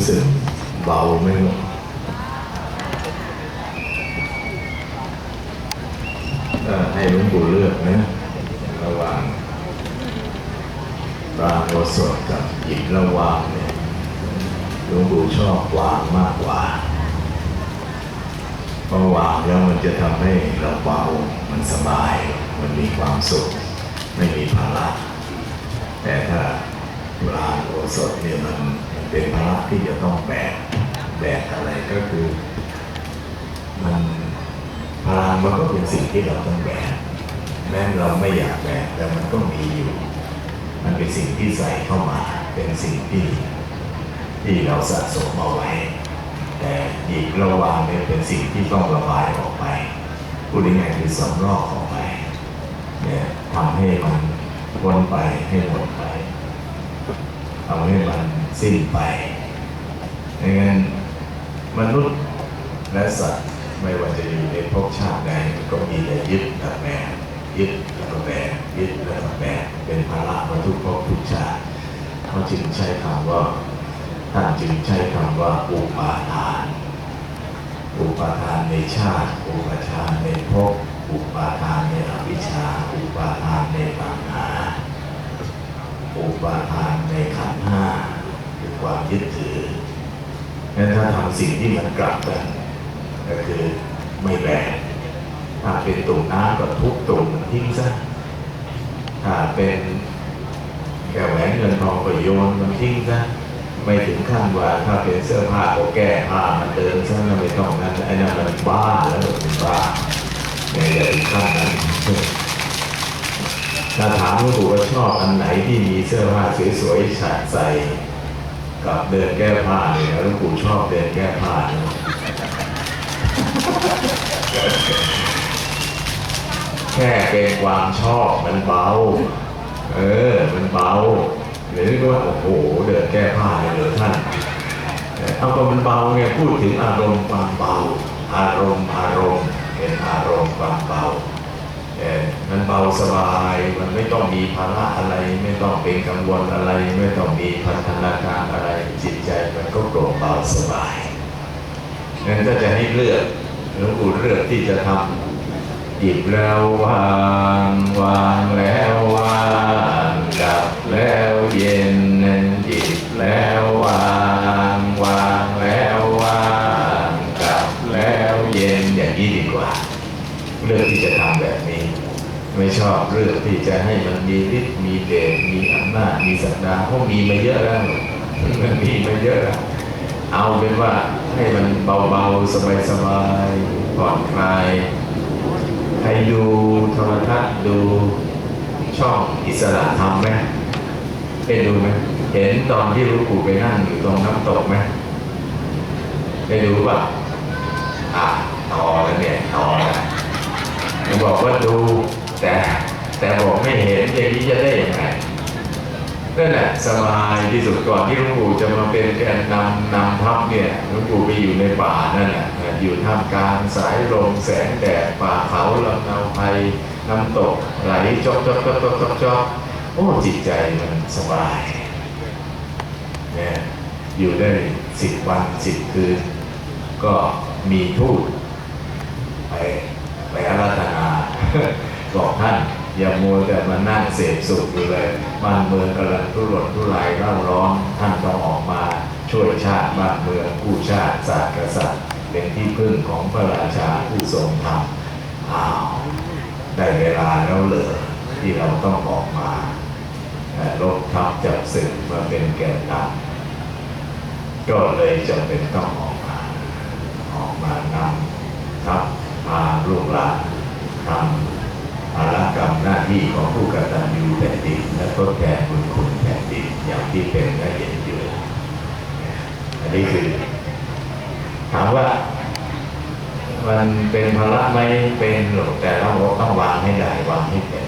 รู้สึกเบาไมลูกเออให้หลวงปู่เลือกนะระหว่างปรางโอสถกับหยิบระวางเนี่ยหลวงปู่ชอบวางมากกว่าเพราะวางแล้วมันจะทำให้เราเบา มันสบาย มันมีความสุข ไม่มีภาระแต่ถ้าปลาโอสถเนี่ยมัน เป็นภาระที่จะต้องแบกแบกอะไรก็คือ มันพลังมันก็เป็นสิ่งที่เราต้องแบกแม้เราไม่อยากแบกแต่มันก็มีอยู่ มันเป็นสิ่งที่ใส่เข้ามา เป็นสิ่งที่ที่เราสะสมเอาไว้ แต่อีกระหว่างเนี่ยเป็นสิ่งที่ต้องระบายออกไปพูดง่ายๆคือสำรอกออกไปเนี่ยทำให้มันพ้นไปให้หมดไปทำให้มัน สิ้นไปดังนั้นมนุษย์และสัตว์ไม่ว่าจะอยู่ในภพชาติใดก็มีแต่ยึดกับแบกยึดแล้วก็แบกยึดแล้วก็แบกเป็นภาระมาทุกภพทุกชาติเขาจึงใช้คำว่าท่านจึงใช้คำว่าอุปาทาน อุปาทานในชาติ อุปาทานในภพอุปาทานในอวิชชา อุปาทานในปัญหา อุปาทาน ความยึดถือนั้นถ้าทำสิ่งที่มันกลับกันก็คือไม่แบกถ้าเป็นตุ่มน้ำก็ทุบตุ่มทิ้งซะถ้าเป็นแก้วแหวนเงินทองก็โยนมันทิ้งซะไม่ถึงขั้นว่าถ้าเป็นเสื้อผ้าก็แก้ผ้ามันเดินซะนั่นไม่ต้องนั้นไอ้นั่นมันบ้าแล้วมันบ้าไม่ได้ถึงขั้นนั้นถ้าถามวงปู่ว่าชอบอันไหนที่มีเสื้อผ้าสวยๆฉาดใส่ กับเดินแก้ผ้าเนี่ยหลวงปู่ชอบเดินแก้ผ้านะแค่เป็นความชอบมันเบา เออ มันเบาหรือว่าโอ้โห เดินแก้ผ้าเลยเหรอท่านเอาก็มันเบาไงพูดถึงอารมณ์ความเบา อารมณ์อารมณ์เป็นอารมณ์ความเบาเมันเบาสบาย มันไม่ต้องมีภาระอะไร ไม่ต้องเป็นกังวลอะไร ไม่ต้องมีพันธนาการอะไรจิตใจมันก็โปร่งเบาสบายงั้นถ้าจะให้เลือกหลวงปู่เลือกที่จะทำหยิบแล้ววางวางแล้ววางดับแล้วเย็นหยิบแล้ววางวางแล้ววางดับแล้วเย็นอย่างนี้ดีกว่า เลือกที่จะทำแบบนี้ ไม่ เลือกที่จะให้มันมีฤทธิ์มีเดชมีอำนาจมีสักดาเพราะมีมาเยอะแล้วมันมีมาเยอะแล้วเอาเป็นว่าให้มันเบาๆ สบายๆผ่อนคลายใครดูโทรทัศน์ดูช่องอิสระธรรมไหมได้ดูไหมเห็นตอนที่หลูกปู่ไปนั่งอยู่ตรงน้ำตกไหมได้ดูป่ะอะต่อแล้วเนี่ยต่อแล้วบอกว่าดูแต่ แต่บอกไม่เห็นอย่างนี้จะได้อยังไงนั่นแหละสบายที่สุดก่อนที่หลวงปู่จะมาเป็นแกนนำนำทัพเนี่ยหลวงปู่ไปอยู่ในป่านั่นแหละอยู่ท่ามกลางสายลมแสงแดดป่าเขาลำนาวไพน้ำตกไหลจอกจอกจอกจอกจอกจอกโอ้จิตใจมันสบายเนี่ยอยู่ได้สิบวันสิบคืน ก็มีทูตไปไปอาราธนาบอกท่าน อย่ามัวแต่มานั่งเสพสุขอยู่เลยบ้านเมืองกำลังทุรนทุรายเร่าร้อนท่านต้องออกมาช่วยชาติบ้านเมืองผู้ชาติศาสตร์กษัตริย์ เป็นที่พึ่งของพระราชาผู้ทรงธรรมอ้าวได้เวลาแล้วเหรอที่เราต้องออกมาลบทับจับศึกมาเป็นแกนนำก็เลยจำเป็นต้องออกมา ออกมานำทัพพาลูกหลานทำ กรรมหน้าที่ของผู้กระตัญญูแผ่นดินและทดแทนบุญคุณแผ่นดินอย่างที่เป็นและเห็นอยู่อันนี้คือ ถามว่า มันเป็นภาระไหมเป็นหรอกแต่เราต้องวางให้ได้วางให้เป็น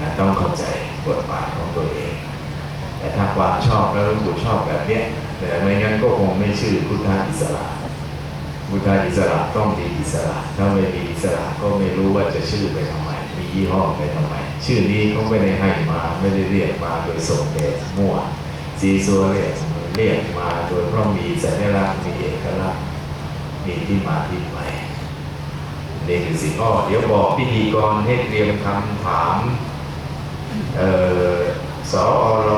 นะต้องเข้าใจบทบาทของตัวเอง แต่ถ้าความชอบแล้วรู้สึกชอบแบบเนี้ยแต่ไม่งั้นก็คงไม่ชื่อพุทธอิสระพุทธอิสระต้องมีอิสระ ถ้าไม่มีอิสระก็ไม่รู้ว่าจะชื่อไปทำไม ยี่ห้อไปทำไม ชื่อนี้เขาไม่ได้ให้มาไม่ได้เรียกมาโดยส่งเดชมั่วซีซัวเรียกเรียกมาโดยเพราะมีสัญลักษณ์มีเอกลักษณ์มีที่มาที่ไปนี่คือสิ่งอ้อเดี๋ยวบอกพิธีกรให้เตรียมคำถามเอ่อสอร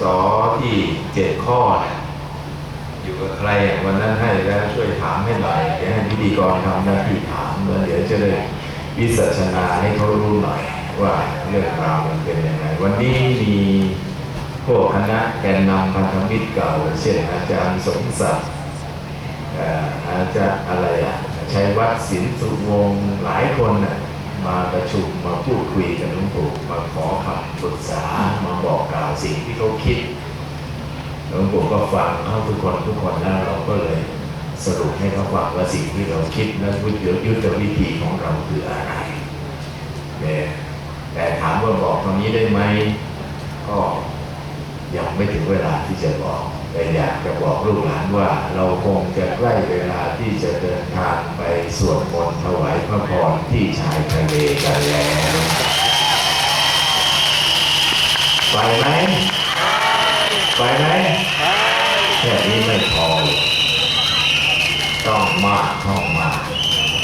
สอที่เจ็ดข้อยอยู่กับใครอะวันนั้นให้แล้วช่วยถามให้หน่อยเดี๋ยวให้พิธีกรทำหน้าที่ถามแล้วเดี๋ยวจะได้ วิสัชนาให้เขารู้หน่อยว่าเรื่องราวมันเป็นยังไง วันนี้มีพวกคณะแกนนำพันธมิตรเก่า เช่นอาจารย์สมศักดิ์เอ่ออาจารย์อะไรอะชัยวัฒน์สินสุวงศ์หลายคนน่ะมาประชุมมาพูดคุยกับหลวงปู่มาขอคำปรึกษามาบอกกล่าวสิ่งที่เขาคิดหลวงปู่ก็ฟังเข้าทุกคนทุกคนแล้วเราก็เลย สรุปให้เขาฟังว่าสิ่งที่เราคิดและยุทธวิธีของเราคืออะไรเนี่ยแต่ถามว่าบอกตรงนี้ได้ไหมก็ยังไม่ถึงเวลาที่จะบอกแต่อยากจะบอกลูกหลานว่าเราคงจะใกล้เวลาที่จะเดินทางไปสวดมนต์ถวายพระพรที่ชายทะเลกันแล้วไปไหมไปไหมแค่นี้ไม่พอ ต้องมากต้องมาก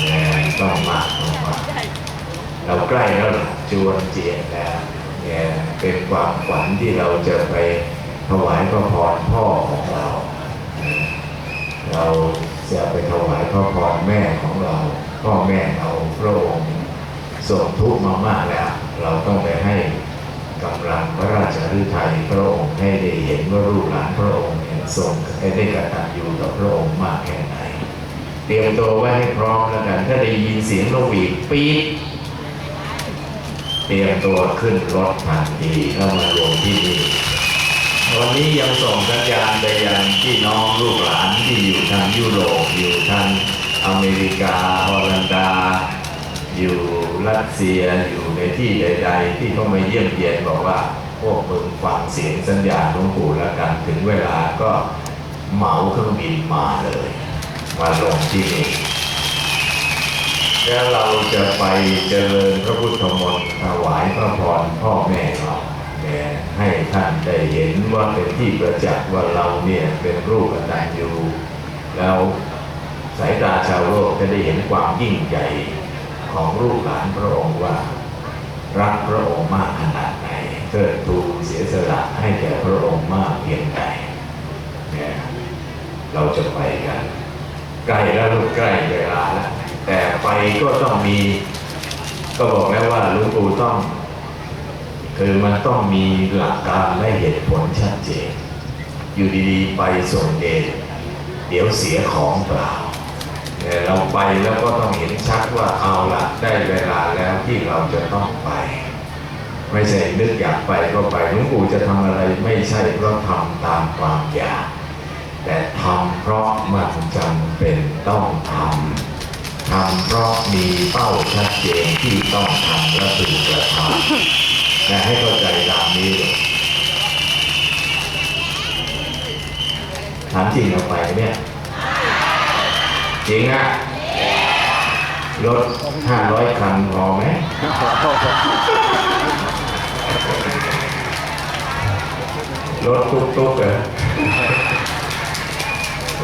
แน่ต้องมากต้องมากเราใกล้แล้วจวนเจียนแล้วเนี่ยเป็นความฝันที่เราจะไปถวายพระพรพ่อของเรา เราจะไปถวายพระพรแม่ของเรา พ่อแม่เราพระองค์ส่งทุกมามากแล้ว เราต้องไปให้กำลังพระราชฤทัยพระองค์ให้ได้เห็นว่าลูกหลานพระองค์เนี่ยทรงให้ได้กระตัญญูต่อพระองค์มากแค่ไหน เตรียมตัวไว้ให้พร้อมแล้วกัน ถ้าได้ยินเสียงนกหวีดปี๊ดเตรียมตัวขึ้นรถทันทีแล้วมารวมที่นี่วันนี้ยังส่งสัญญาณไปยังพี่น้องลูกหลานที่อยู่ทางยุโรปอยู่ทางอเมริกาฮอลันดา อยู่รัสเซียอยู่ในที่ใด ๆ ที่เขามาเยี่ยมเยียนบอกว่าพวกมึงฟังเสียงสัญญาณหลวงปู่แล้วกันถึงเวลาก็เหมาเครื่องบินมาเลย มาลงที่นี่แล้วเราจะไปเจริญพระพุทธมนต์ถวายพระพรพ่อแม่เราแก่ให้ท่านได้เห็นว่าเป็นที่ประจักษ์ว่าเราเนี่ยเป็นรูปกตัญญูแล้วสายตาชาวโลกจะได้เห็นความยิ่งใหญ่ของลูกหลานพระองค์ว่า รักพระองค์มากขนาดไหนเทิดทูนเสียสละให้แก่พระองค์มากเพียงใดเนี่ยเราจะไปกัน ใกล้แล้วลูกใกล้เวลาแล้วแต่ไปก็ต้องมี ก็บอกแล้วว่าลุงปู่ต้องคือมันต้องมีหลักการและเหตุผลชัดเจน อยู่ดีๆ ไปส่งเดชเดี๋ยวเสียของเปล่าเราไปแล้วก็ต้องเห็นชัดว่าเอาละได้เวลาแล้วที่เราจะต้องไป ไม่ใช่นึกอยากไปก็ไปหลวงปู่จะทำอะไรไม่ใช่เพราะทำตามความอยาก แต่ทำเพราะมันจำเป็นต้องทำทำเพราะมีเป้าชัดเจนที่ต้องทำและพึงกระทำแต่ให้เข้าใจตามนี้เลยถามจริงเราไปเนี่ยจริงอะรถห้าร้อยคันพอไหมรถตุ๊กตุ๊กเหรอ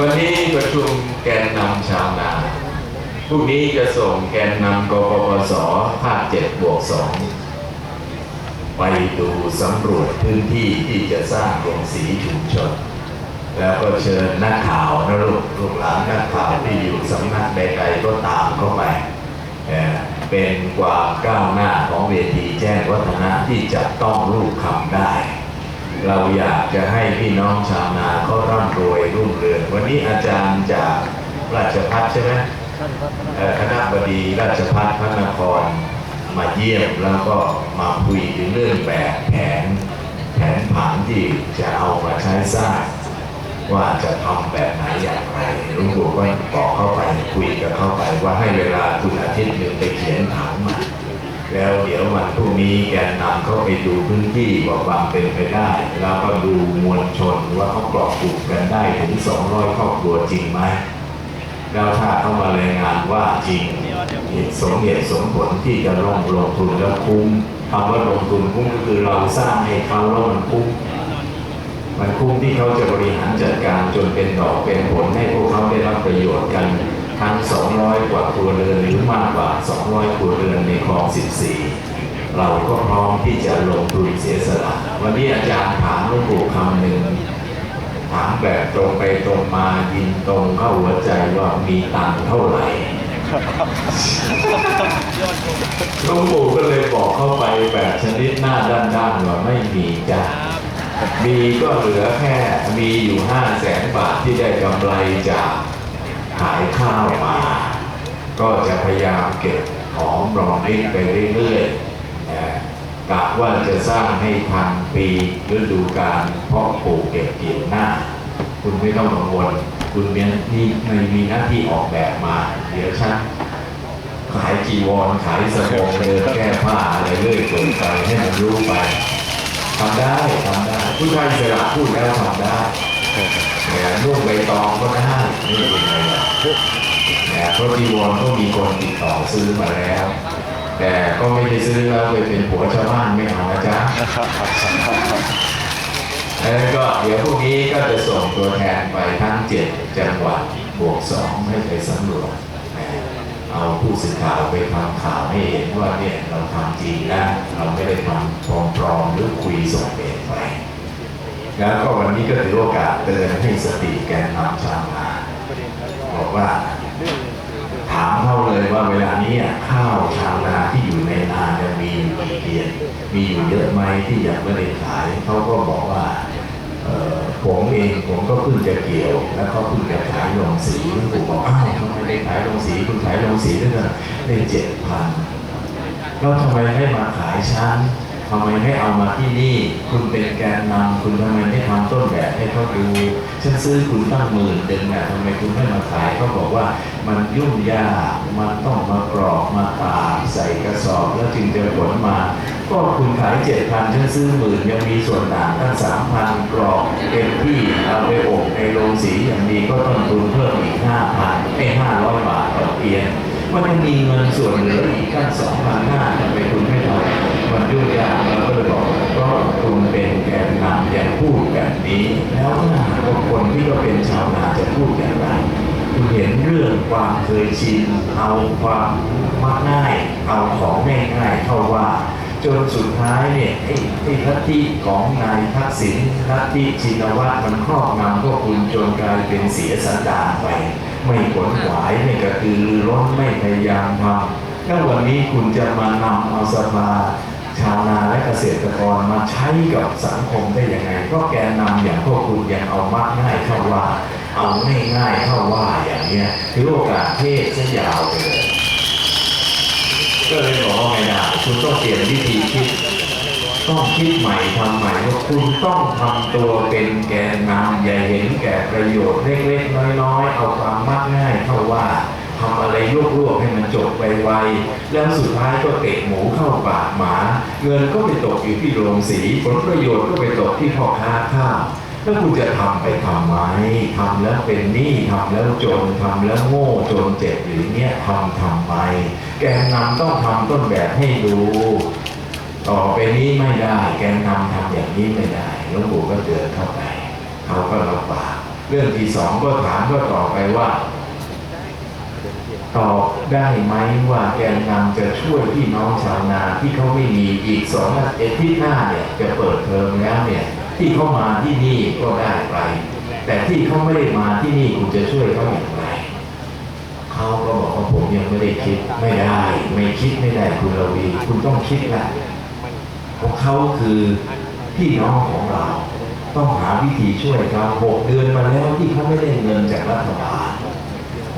วันนี้ประชุมแกนนำชาวนาพรุ่งนี้จะส่งแกนนำกปปสภาคเจ็ดบวกสองไปดูสำรวจพื้นที่ที่จะสร้างโรงสีชุมชน แล้วก็เชิญนักข่าวนะลูกลูกหลานนักข่าวที่อยู่สำนักใดๆก็ตามเข้าไปเป็นความก้าวหน้าของเวทีแจ้งวัฒนะที่จะต้องลูกคำได้ เราอยากจะให้พี่น้องชาวนาเขาร่ำรวยรุ่งเรือง วันนี้อาจารย์จากราชพัฒใช่ไหมเอ่อคณะบดีราชพัฒพระนครมาเยี่ยมแล้วก็มาคุยถึงเรื่องแบบแผนแผนผังที่จะเอามาใช้สร้างว่าจะทำแบบไหนอย่างไรหลุงปู่ก็บอกเข้าไปคุยกับเข้าไปว่าให้เวลาคุณอาทิตย์หนึ่งไปเขียนผังมา แล้วเดี๋ยววันพรุ่งนี้แกนนำเข้าไปดูพื้นที่ว่าความเป็นไปได้ แล้วก็ดูมวลชนว่าเขากรอบกลุ่มกันได้ถึง 200 ครอบครัวจริงไหมแล้วถ้าเขามารายงานว่าจริงเหตุสมเหตุสมผลที่จะลงลงทุนแล้วคุ้มคำว่าลงทุนคุ้มก็คือเราสร้างให้เขาแล้วมันคุ้มมันคุ้มที่เขาจะบริหารจัดการจนเป็นดอกเป็นผลให้พวกเขาได้รับประโยชน์กัน ทั้ง 200 กว่าครัวเรือนหรือมากกว่า 200 ครัวเรือนในคลอง 14 เราก็พร้อมที่จะลงทุนเสียสละ วันนี้อาจารย์ถามหลวงปู่คำหนึ่งถามแบบตรงไปตรงมายินตรงเข้าหัวใจว่ามีตังเท่าไหร่หลวงปู่ก็เลยบอกเข้าไปแบบชนิดหน้าด้านๆว่าไม่มีจ้ะมีก็เหลือแค่มีอยู่ห้าแสนบาทที่ได้กำไรจาก ขายข้าวมา ก็จะพยายามเก็บหอมรอมริบไปเรื่อยๆกะว่าจะสร้างให้ทันปีฤดูกาลเพาะปลูกเก็บเกี่ยวหน้า คุณไม่ต้องกังวล คุณมีนี่ไม่มีหน้าที่ออกแบบมา เดี๋ยวฉันขายจีวรขายสบงเดินแก้ผ้าอะไรเรื่อยเปื่อยไปให้มันรู้ไปทำได้ทำได้ ผู้ชายอิสระพูดแล้วทำได้ แต่นุ่งใบตองก็ได้นี่เป็นไงล่ะแต่เพราะจีวรก็มีคนติดต่อซื้อมาแล้ว แต่ก็ไม่ได้ซื้อแล้วไปเป็นผัวชาวบ้านไม่เอานะจ๊ะแล้วก็เดี๋ยวพรุ่งนี้ก็จะส่งตัวแทนไปทั้งเจ็ดจังหวัดบวกสองให้ไปสำรวจนะเอาผู้สื่อข่าวไปทำข่าวให้เห็นว่าเนี่ยเราทำจริงนะเราไม่ได้ทำปลอมๆหรือคุยส่งเองไป แล้วก็วันนี้ก็ถือโอกาสเตือนให้สติแกนนำชาวนาบอกว่า ถามเขาเลยว่าเวลานี้อะข้าวชาวนาที่อยู่ในนาจะมีอยู่กี่เกียนมีอยู่เยอะไหมที่ยังไม่ได้ขายเขาก็บอกว่าผมเองผมก็เพิ่งจะเกี่ยว แล้วก็เพิ่งจะขายลงสีผมบอกอ้าวทำไมได้ขายลงสีคุณขายลงสีได้เงินได้เจ็ดพันแล้วทำไมไม่มาขายชั้น ทำไมไม่เอามาที่นี่ คุณเป็นแกนนำคุณทำไมไม่ทำต้นแบบให้เขาดูฉันซื้อคุณตั้งหมื่นเดินน่ะทำไมคุณไม่มาขายเขาบอกว่ามันยุ่งยากมันต้องมากรอกมาตากใส่กระสอบแล้วจึงจะขนมา ก็คุณขายเจ็ดพันฉันซื้อหมื่นยังมีส่วนต่างตั้งสามพันกรอกเต็มที่เอาไปอบในโรงสีอย่างดีก็ต้นทุนเพิ่มอีกห้าพันไอ้ห้าร้อยบาทต่อเตียนมันยังมีเงินส่วนเหลืออีกตั้งสองพันห้าทำไมคุณไม่ มันยุ่งยากเราก็เลยบอกก็คุณเป็นแกนนำอย่าพูดแบบนี้ แล้วถ้าหากคนที่ก็เป็นชาวนาจะพูดอย่างไรคุณเห็นเรื่องความเคยชินเอาความมักง่ายเอาของง่ายๆเข้าว่าจนสุดท้ายเนี่ยไอ้ไอ้ลัทธิของนายทักษิณลัทธิชินวัตรมันครอบงำพวกคุณจนกลายเป็นเสียสันดานไป ไม่ขนขวายไม่กระตือรือร้นไม่พยายามทำแล้ววันนี้คุณจะมานำเอาสภา ชาวนาและเกษตรกรมาใช้กับสังคมได้ยังไง ก็แกนนำอย่างพวกคุณยังเอามักง่ายเข้าว่า เอาง่ายๆเข้าว่าอย่างเนี้ยถือโอกาสเทศซะยาวไปเลยก็เลยบอกว่าไม่ได้คุณต้องเปลี่ยนวิธีคิด ต้องคิดใหม่ทำใหม่ว่าคุณต้องทำตัวเป็นแกนนำอย่าเห็นแก่ประโยชน์เล็กๆน้อยๆเอาความมักง่ายเข้าว่า ทำอะไรลวกๆให้มันจบไปไวๆแล้วสุดท้ายก็เตะหมูเข้าปากหมา เงินก็ไปตกอยู่ที่โรงสีผลประโยชน์ก็ไปตกที่พ่อค้าข้าวแล้วคุณจะทำไปทำไมทำแล้วเป็นหนี้ทำแล้วจนทำแล้วโง่จนเจ็บหรือเนี่ยทำทำไม แกนนำต้องทำต้นแบบให้ดู ต่อไปนี้ไม่ได้ แกนนำทำอย่างนี้ไม่ได้หลวงปู่ก็เตือนเข้าไปเขาก็รับปากเรื่องที่สองก็ถามก็ต่อไปว่า ตอบได้ไหมว่าแกนนำจะช่วยพี่น้องชาวนาที่เขาไม่มีอีกสองอาทิตย์หน้าเนี่ยจะเปิดเทอมแล้วเนี่ยที่เขามาที่นี่ก็ได้ไป แต่ที่เขาไม่ได้มาที่นี่คุณจะช่วยเขาอย่างไรเขาก็บอกว่าผมยังไม่ได้คิดไม่ได้ ไม่คิดไม่ได้คุณระวีคุณต้องคิดละเพราะเขาคือพี่น้องของเรา ต้องหาวิธีช่วยเขาหกเดือนมาแล้วที่เขาไม่ได้เงินจากรัฐบาล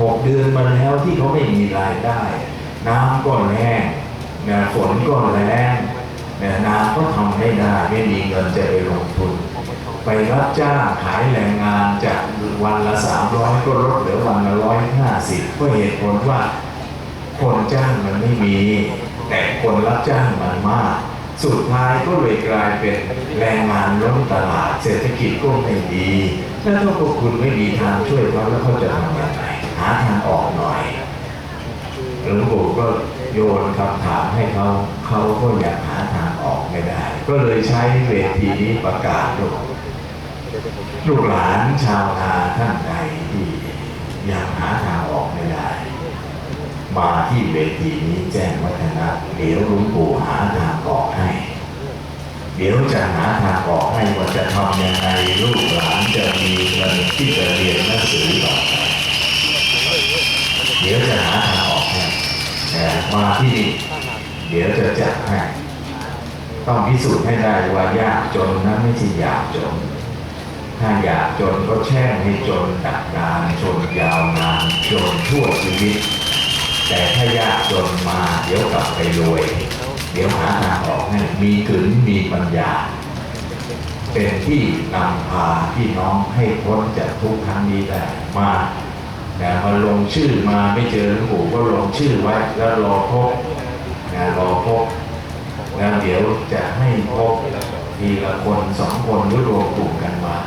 หกเดือนมาแล้วที่เขาไม่มีรายได้ น้ำก็แรงนะฝนก็แรงนะน้ำก็ทำไม่ได้ไม่มีเงินจะไปลงทุน ไปรับจ้างขายแรงงานจากวันละสามร้อยก็ลดเหลือวันละร้อยห้าสิบก็เหตุผลว่าคนจ้างมันไม่มี แต่คนรับจ้างมันมาก สุดท้ายก็เลยกลายเป็นแรงงานล้นตลาด เศรษฐกิจก็ไม่ดีแล้วถ้าพวกคุณไม่มีทางช่วยเขาแล้วเขาจะทำยังไงาทางออกหน่อยหลวงปู่ก็โยนคำถามให้เขาเขาก็อยากหาทางออกไม่ได้ ก็เลยใช้เวทีนี้ประกาศลูกลูกหลานชาวนาท่านใดที่อยังหาทางออกไม่ได้ มาที่เวทีนี้แจ้งวัฒนะเดี๋ยวหลุงปู่หาทางออกให้เดี๋ยวจะหาทางออกให้ว่าจะทำยังไงลูกหลานจะมีเงินที่จะเรียนหนังสือต่อไป เดี๋ยวจะหาทางออกให้มาที่นี่เดี๋ยวจะจัดให้ต้องพิสูจน์ให้ได้ว่ายากจนนั้นไม่ใช่อยากจน ถ้าอยากจนก็แช่งให้จนดักดานจนยาวนานจนทั่วชีวิต แต่ถ้ายากจนมาเดี๋ยวกลับไปรวย เดี๋ยวหาทางออกให้มีถึงมีปัญญา เป็นที่นำพาพี่น้องให้พ้นจากทุกข์ครั้งนี้ได้มา แต่มาลงชื่อมาไม่เจอหลวงปู่ก็ลงชื่อไว้แล้วรอพบนะรอพบแล้วเดี๋ยวจะให้พบทีละคนสองคนหรือรวมกลุ่มกันมา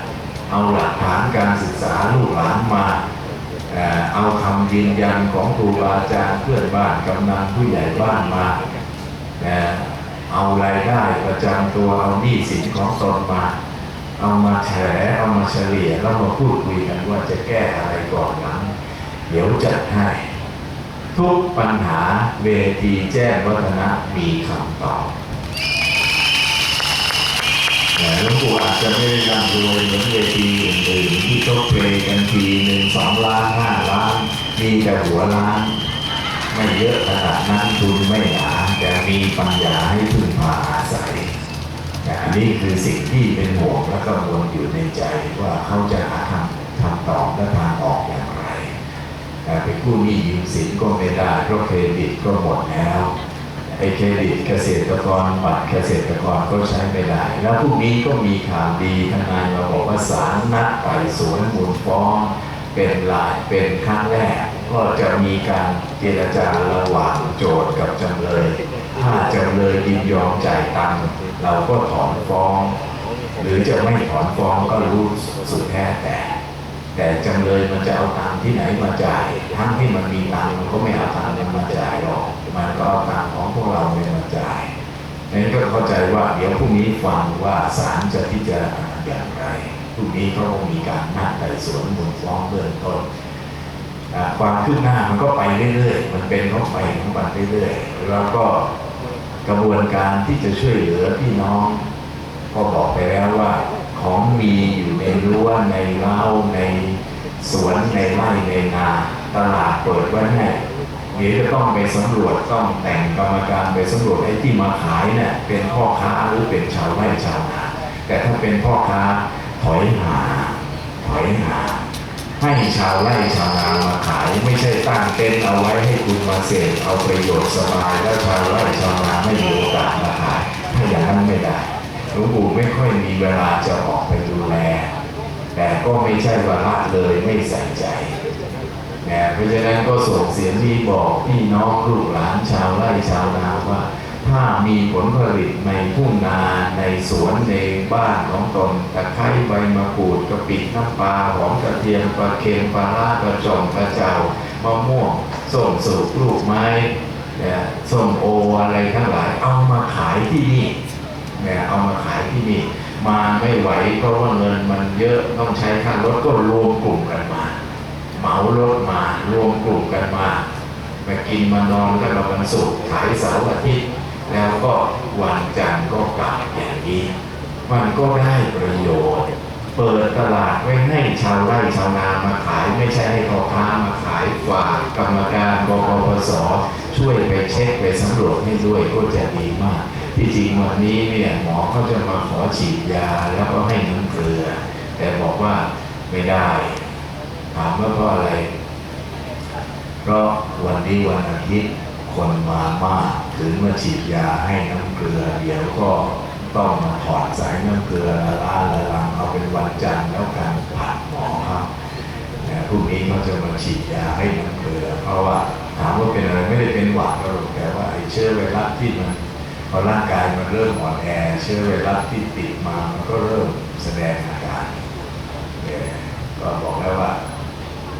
เอาหลักฐานการศึกษาลูกหลานมา เอาคำยืนยันของครูบาอาจารย์เพื่อนบ้านกำนันผู้ใหญ่บ้านมา เอ่อเอารายได้ประจำตัวเอาหนี้สินของตนมาเอามาแฉเอามาเฉลี่ยแล้วมาพูดคุยกันว่าจะแก้อะไรก่อนหลัง เดี๋ยวจัดให้ ทุกปัญหาเวทีแจ้งวัฒนะมีคำตอบแต่หลวงปู่อาจจะไม่ได้ร่ำรวยเหมือนเวทีอื่นๆที่ชกเพลงกันทีหนึ่งสองล้านห้าล้าน มีแต่หัวล้าน ไม่เยอะขนาดนั้นทุนไม่หนาแต่มีปัญญาให้พึ่งพาอาศัยแต่อันนี้คือสิ่งที่เป็นห่วงและกังวลอยู่ในใจว่าเขาจะหาทางทางตอบและทางออกอย่างไร แต่ไปกู้หนี้ยืมสินก็ไม่ได้เพราะเครดิตก็หมดแล้วไอ้เครดิตเกษตรกรบัตรเกษตรกรก็ใช้ไม่ได้ แล้วพรุ่งนี้ก็มีข่าวดีทนายมาบอกว่าศาลนัดไต่สวนมูลฟ้องเป็นลายเป็นครั้งแรก ก็จะมีการเจรจาระหว่างโจทย์กับจำเลย ถ้าจำเลยยินยอมจ่ายตังค์เราก็ถอนฟ้อง หรือจะไม่ถอนฟ้องก็รู้สุดแท้แต่ แต่จำเลยมันจะเอาตังที่ไหนมาจ่าย ทั้งที่มันมีตังมันก็ไม่เอาตังค์นั้นมาจ่ายหรอก มันก็เอาตังของพวกเราเนี่ยมาจ่ายนั้นก็เข้าใจว่าเดี๋ยวพรุ่งนี้ฟังว่าศาลจะพิจารณาอย่างไรพรุ่งนี้เขาคงมีการนัดไต่สวนมูลฟ้องเบื้องต้นความคืบหน้ามันก็ไปเรื่อยๆ มันเป็นของไปของมันเรื่อยๆ แล้วก็กระบวนการที่จะช่วยเหลือพี่น้อง ก็บอกไปแล้วว่า ของมีอยู่ในรั้วในเล้าในสวนในไร่ในนาตลาดเปิดไว้ให้เดี๋ยวจะต้องไปสำรวจต้องแต่งกรรมการไปสำรวจไอ้ที่มาขายเนี่ยเป็นพ่อค้าหรือเป็นชาวไร่ชาวนาแต่ถ้าเป็นพ่อค้าถอยหาถอยหาให้ชาวไร่ชาวนามาขายไม่ใช่ตั้งเต็นท์เอาไว้ให้คุณมาเสพเอาประโยชน์สบายแล้วชาวไร่ชาวนาไม่มีโอกาสมาขายถ้าอย่างนั้นไม่ได้ ลวงปู่ไม่ค่อยมีเวลาจะออกไปดูแล แต่ก็ไม่ใช่ว่าละเลยไม่ใส่ใจนะเพราะฉะนั้นก็ส่งเสียงที่บอกพี่น้องลูกหลานชาวไร่ชาวนาว่า ถ้ามีผลผลิตในทุ่งนาในสวนในบ้านของตนตะไคร้ใบมะกรูดกระปิน้ำปลาหอมกระเทียมปลาเค็มปลาล่ากระจงกระเจ้ามะม่วงส้มสุกลูกไม้เนี่ยส้มโออะไรทั้งหลายเอามาขายที่นี่ เนี่ยเอามาขายที่นี่มาไม่ไหวเพราะว่าเงินมันเยอะต้องใช้ค่ารถก็รวมกลุ่มกันมาเหมารถมารวมกลุ่มกันมามากินมานอนกันมาวันศุกร์ขายเสาร์อาทิตย์แล้วก็วันจันทร์ก็กลับอย่างนี้ มันก็ได้ประโยชน์ เปิดตลาดไว้ให้ชาวไร่ชาวนามาขาย ไม่ใช่ให้พ่อค้ามาขายฝากกรรมการบกปสช่วยไปเช็คไปสำรวจให้ด้วยก็จะดีมาก ที่จริงวันนี้เนี่ยหมอเขาจะมาขอฉีดยาแล้วก็ให้น้ำเกลือ แต่บอกว่าไม่ได้ถามว่าเพราะอะไร เพราะวันนี้วันอาทิตย์คนมามากถึงมาฉีดยาให้น้ำเกลือ เดี๋ยวก็ต้องมาถอดสายน้ำเกลือละลาละลังเอาเป็นวันจันทร์แล้วกันผ่านหมอครับแต่พรุ่งนี้เขาจะมาฉีดยาให้น้ำเกลือ เพราะว่าถามว่าเป็นอะไรไม่ได้เป็นหวัดหรอกแต่ว่าไอ้เชื้อไวรัสที่มัน พอร่างกายมันเริ่มอ่อนแอเชื้อไวรัสที่ติดมามันก็เริ่มแสดงอาการเอ่ก็บอกแล้วว่า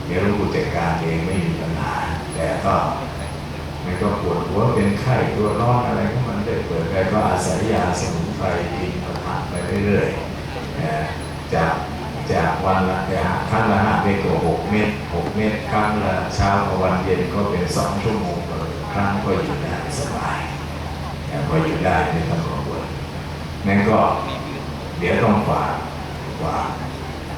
เดี๋ยวหลวงปู่จัดการเองไม่มีปัญหา แต่ก็ไม่ก็ปวดหัวเป็นไข้ตัวร้อนอะไรก็มันได้เปิดไปก็อาศัยยาสมุนไพรกินผ่านไปเรื่อยๆนะจากวันละอย่าครั้งละห้าเมตรหกเมตรหกเมตรครั้งละเช้ากับวันเย็นก็เป็นสองชั่วโมงครั้งก็อยู่ได้สบาย แต่พออยู่ได้ไม่ต้องกังวลนั่นก็เดี๋ยวต้องฝากว่า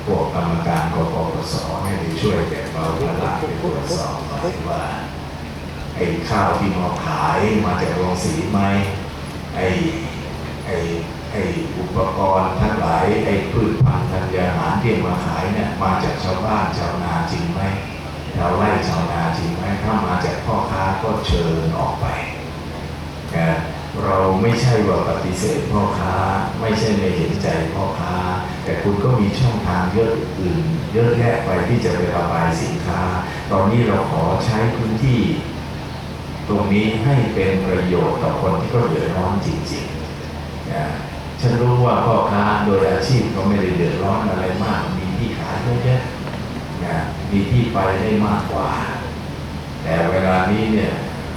พวกกรรมการกปปสให้ไปช่วยแบ่งเบาภาระไปตรวจสอบหน่อยว่าไอ้ข้าวที่มาขายมาจากโรงสีไหมไอ้ไอ้ไอ้อุปกรณ์ทั้งหลายไอ้พืชพันธุ์ธัญญาหารที่มาขายเนี่ยมาจากชาวบ้านชาวนาจริงไหมชาวไร่ชาวนาจริงไหมถ้ามาจากพ่อค้าก็เชิญออกไป ไม่ใช่ว่าปฏิเสธพ่อค้า ไม่ใช่ไม่เห็นใจพ่อค้า แต่คุณก็มีช่องทางเยอะอื่น เยอะแยะไปที่จะไประบายสินค้า ตอนนี้เราขอใช้พื้นที่ ตรงนี้ให้เป็นประโยชน์ต่อคนที่เขาเดือดร้อนจริงๆนะฉันรู้ว่าพ่อค้าโดยอาชีพก็ไม่ได้เดือดร้อนอะไรมาก มีที่ขายเยอะแยะนะมีที่ไปได้มากกว่า แต่เวลานี้เนี่ย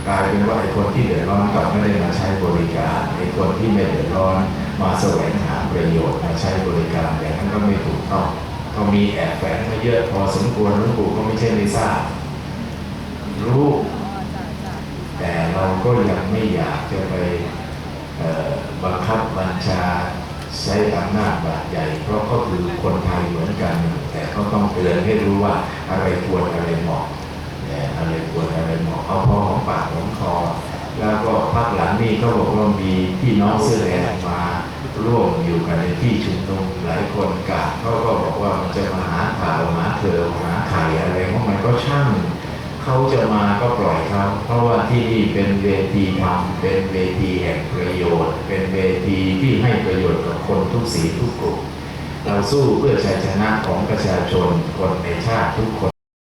กลายเป็นว่าไอ้คนที่เดือดร้อนกลับไม่ได้มาใช้บริการไอ้คนที่ไม่เดือดร้อนมาแสวงหาประโยชน์มาใช้บริการอย่างนั้นก็ไม่ถูกต้องก็มีแอบแฝงมาเยอะพอสมควรหลวงปู่ก็ไม่ใช่ไม่ทราบรู้แต่เราก็ยังไม่อยากจะไปบังคับบัญชาใช้อำนาจบาดใหญ่ เพราะก็คือคนไทยเหมือนกัน แต่ก็ต้องเตือนให้รู้ว่าอะไรควรอะไรเหมาะ อะไรควรอะไรเหมาะเอาพ่อของปากของคอแล้วก็พักหลังนี้เขาบอกว่ามีพี่น้องเสื้อแดงมาร่วมอยู่กันในที่ชุมนุมหลายคนกาเขาก็บอกว่ามันจะมาหาข่าวหาเธอหาไข่อะไรเพราะมันก็ช่างเขาจะมาก็ปล่อยเขาเพราะว่าที่นี่เป็นเวทีธรรมเป็นเวทีแห่งประโยชน์ เป็นเวทีที่ให้ประโยชน์กับคนทุกสีทุกกลุ่มเราสู้เพื่อชัยชนะของประชาชนคนในชาติทุกคน